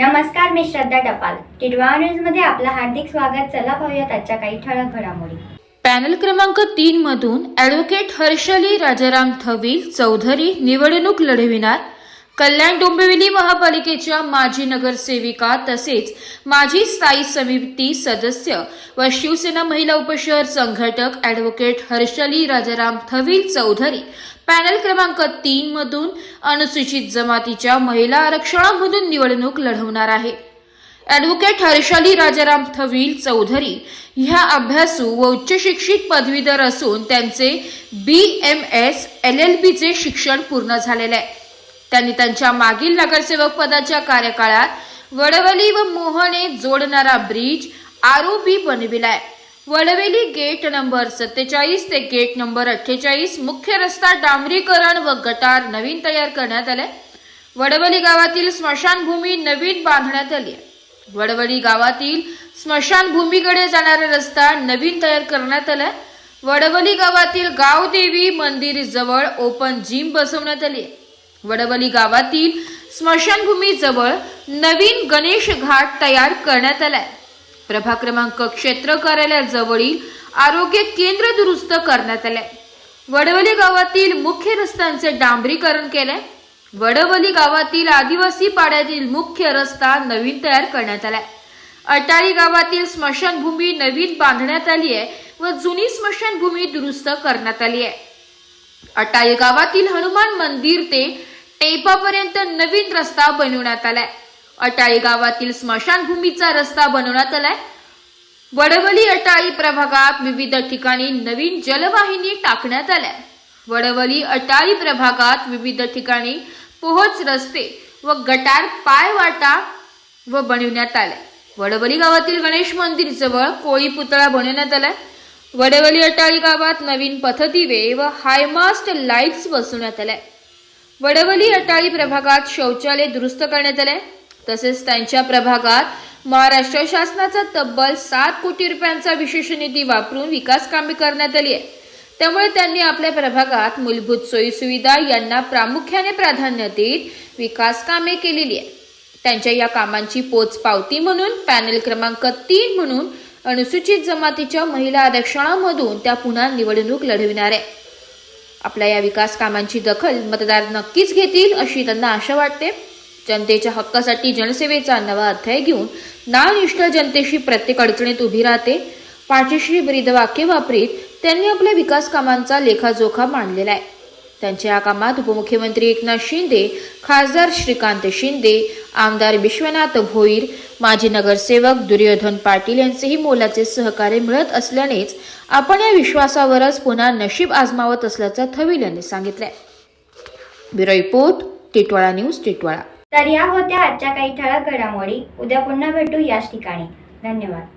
नमस्कार मी श्रद्धा टपाल. टिडवा न्यूजमध्ये आपलं हार्दिक स्वागत. चला पाहूयात आजच्या काही ठळक घडामोडी. पॅनल क्रमांक तीन मधून ॲडव्होकेट हर्षली राजाराम थवी चौधरी निवडणूक लढविणार कल्याण डोंबिवली महापालिकेच्या माजी नगरसेविका तसेच माजी स्थायी समिती सदस्य व शिवसेना महिला उपशहर संघटक ॲडव्होकेट हर्षली राजाराम थवील चौधरी पॅनल क्रमांक तीन मधून अनुसूचित जमातीच्या महिला आरक्षणामधून निवडणूक लढवणार आहे. ॲडव्होकेट हर्षाली राजाराम थवील चौधरी ह्या अभ्यासू व उच्च शिक्षित पदवीधर असून त्यांचे B M S L L बीचे शिक्षण पूर्ण झालेले आहे. त्यांनी त्यांच्या मागील नगरसेवक पदाच्या कार्यकाळात वडवली व मोहने जोडणारा ब्रिज आरोपी बनविलाय वडवेली गेट नंबर सत्तेचाळीस ते गेट नंबर अठ्ठेचाळीस मुख्य रस्ता डांबरीकरण व गटार नवीन तयार करण्यात आले वडवली गावातील स्मशानभूमी नवीन बांधण्यात आली आहे. वडवली गावातील स्मशानभूमीकडे जाणारा रस्ता नवीन तयार करण्यात आलाय वडवली गावातील गावदेवी मंदिर जवळ ओपन जिम बसवण्यात आली आहे. वडवली गावातील स्मशानभूमी जवळ नवीन गणेश घाट तयार करण्यात आलाय. प्रभाग क्रमांक क्षेत्र कार्यालयाजवळील आरोग्य केंद्र दुरुस्त करण्यात आलंय. वडवली गावातील मुख्य रस्त्यांचे डांबरीकरण केलंय. वडवली गावातील आदिवासी पाड्यातील मुख्य रस्ता नवीन तयार करण्यात आलाय. अटारी गावातील स्मशानभूमी नवीन बांधण्यात आली आहे व जुनी स्मशानभूमी दुरुस्त करण्यात आली आहे. अटारी गावातील हनुमान मंदिर ते टेपापर्यंत नवीन रस्ता बनवण्यात आलाय. अटाळी गावातील स्मशानभूमीचा रस्ता बनवण्यात आलाय. वडवली अटाळी प्रभागात विविध ठिकाणी नवीन जलवाहिनी टाकण्यात आल्या. वडवली अटाळी प्रभागात विविध ठिकाणी पोहोच रस्ते व गटार पायवाटा व बनविण्यात आल्या वडवली गावातील गणेश मंदिर जवळ कोळी पुतळा बनवण्यात आलाय. वडवली अटाळी गावात नवीन पथदिवे व हायमास्ट लाईट्स बसवण्यात आल्या. वडवली अटाळी प्रभागात शौचालय दुरुस्त करण्यात आले तसेच त्यांच्या प्रभागात महाराष्ट्र शासनाचा तब्बल सात कोटी रुपयांचा विशेष निधी वापरून विकास कामे करण्यात आली आहे. त्यामुळे त्यांनी आपल्या प्रभागात मूलभूत सोयीसुविधा यांना प्रामुख्याने प्राधान्य देत विकास कामे केलेली आहे त्यांच्या या कामांची पोचपावती म्हणून पॅनल क्रमांक तीन म्हणून अनुसूचित जमातीच्या महिला आरक्षणामधून त्या पुन्हा निवडणूक लढविणार आहे आपल्या या विकास कामांची दखल मतदार नक्कीच घेतील अशी त्यांना आशा वाटते. जनतेच्या हक्कासाठी जनसेवेचा नवा अध्याय घेऊन नावनिष्ठ जनतेशी प्रत्येक अडचणीत उभी राहते. पाठीशी ब्रीद वाक्य वापरीत त्यांनी आपल्या विकास कामांचा लेखाजोखा मांडलेला आहे. त्यांच्या या कामात उपमुख्यमंत्री एकनाथ शिंदे खासदार श्रीकांत शिंदे आमदार विश्वनाथ भोईर माजी नगरसेवक दुर्योधन पाटील यांचेही मोलाचे सहकार्य मिळत असल्यानेच आपण या विश्वासावरच पुन्हा नशीब आजमावत असल्याचं थविल यांनी सांगितलंय. Bureau report Titwala news Titwala. तर या होत्या आजच्या काही ठळक घडामोडी. उद्या पुन्हा भेटू याच ठिकाणी. धन्यवाद.